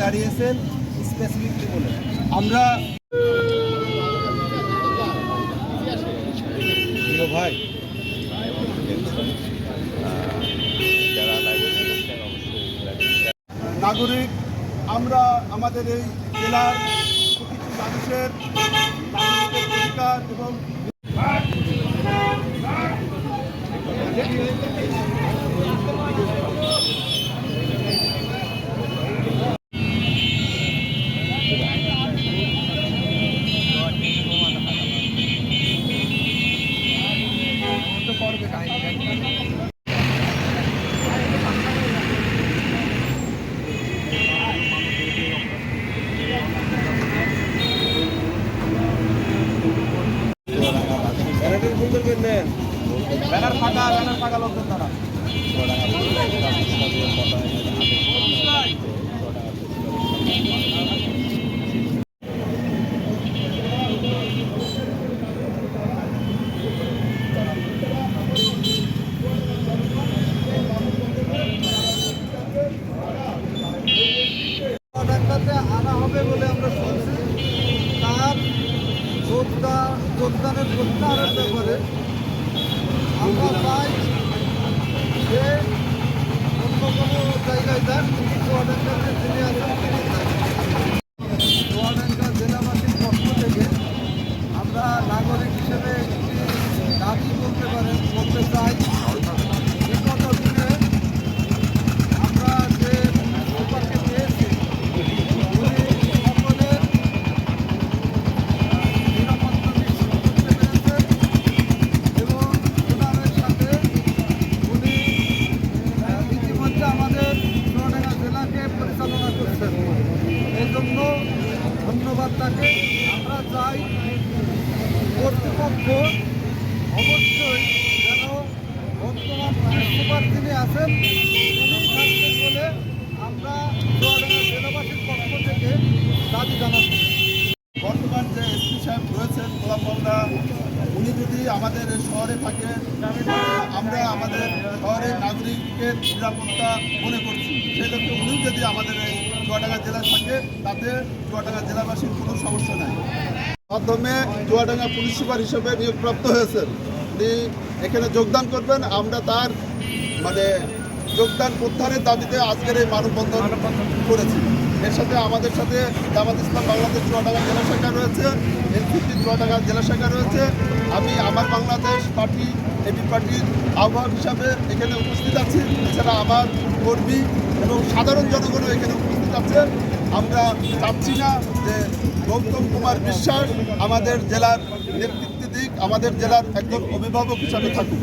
দাঁড়িয়েছেন স্পেসিফিকলি বলে আমরা ভাই। নাগরিক আমরা আমাদের এই জেলার প্রতিটি মানুষের নাগরিকের অধিকার এবং ব্যানার ফাঁকা ব্যানার ফাঁকা লোকজন তারা ডাক্তারতে আনা হবে বলে আমরা শুনছি তার যোগদানের প্রত্যাহারের ব্যাপারে আমরা চাই যে অন্য কোনো জায়গায় যান কিন্তু চুয়াডাঙ্গাতে যিনি আছেন তিনি যান। চুয়াডাঙ্গা জেলাবাসীর পক্ষ থেকে আমরা নাগরিক হিসেবে একটি দাবি বলতে পারেন বলতে চাই বিগত দিনে আমরা যে সুপারকে পেয়েছি উনি সকলের নিরাপত্তা নিশ্চিত করতে পেরেছেন এবং ওনাদের সাথে উনি আহ, ইতিমধ্যে আমাদের চুয়াডাঙ্গা জেলাকে পরিচালনা করছেন এই জন্য ধন্যবাদ তাকে। আমরা চাই কর্তৃপক্ষ অবশ্যই যেন বর্তমান পুলিশ সুপার যিনি আছেন উনি থাকবেন বলে আমরা জেলাবাসীর পক্ষ থেকে দাবি জানাচ্ছি। বর্তমান যে এসপি সাহেব রয়েছেন গোলাম উনি যদি আমাদের শহরে থাকে আমরা আমাদের শহরের নাগরিকের নিরাপত্তা মনে করছি। সেই লক্ষ্যে উনিও যদি আমাদের এই চুয়াডাঙ্গা জেলায় থাকে, তাতে চুয়াডাঙ্গা জেলাবাসীর কোনো সমস্যা নাই। মাধ্যমে চুয়াডাঙ্গা পুলিশ সুপার হিসেবে নিয়োগপ্রাপ্ত হয়েছেন। উনি এখানে যোগদান করবেন। আমরা তার মানে যোগদান প্রত্যাহারের দাবিতে আজকের এই মানববন্ধন করেছি। এর সাথে আমাদের সাথে জামাত ইসলাম বাংলাদেশ চুয়াডাঙ্গা জেলা শাখা রয়েছে, এনসিপি চুয়াডাঙ্গা জেলা শাখা রয়েছে। আমি আমার বাংলাদেশ পার্টি এপি পার্টির আহ্বায়ক হিসাবে এখানে উপস্থিত আছি। এছাড়া আমার কর্মী এবং সাধারণ জনগণও এখানে উপস্থিত আছে আমরা চাচ্ছি না যে গৌতম কুমার বিশ্বাস আমাদের জেলার নেতৃত্ব দিক, আমাদের জেলার একজন অভিভাবক হিসাবে থাকুক।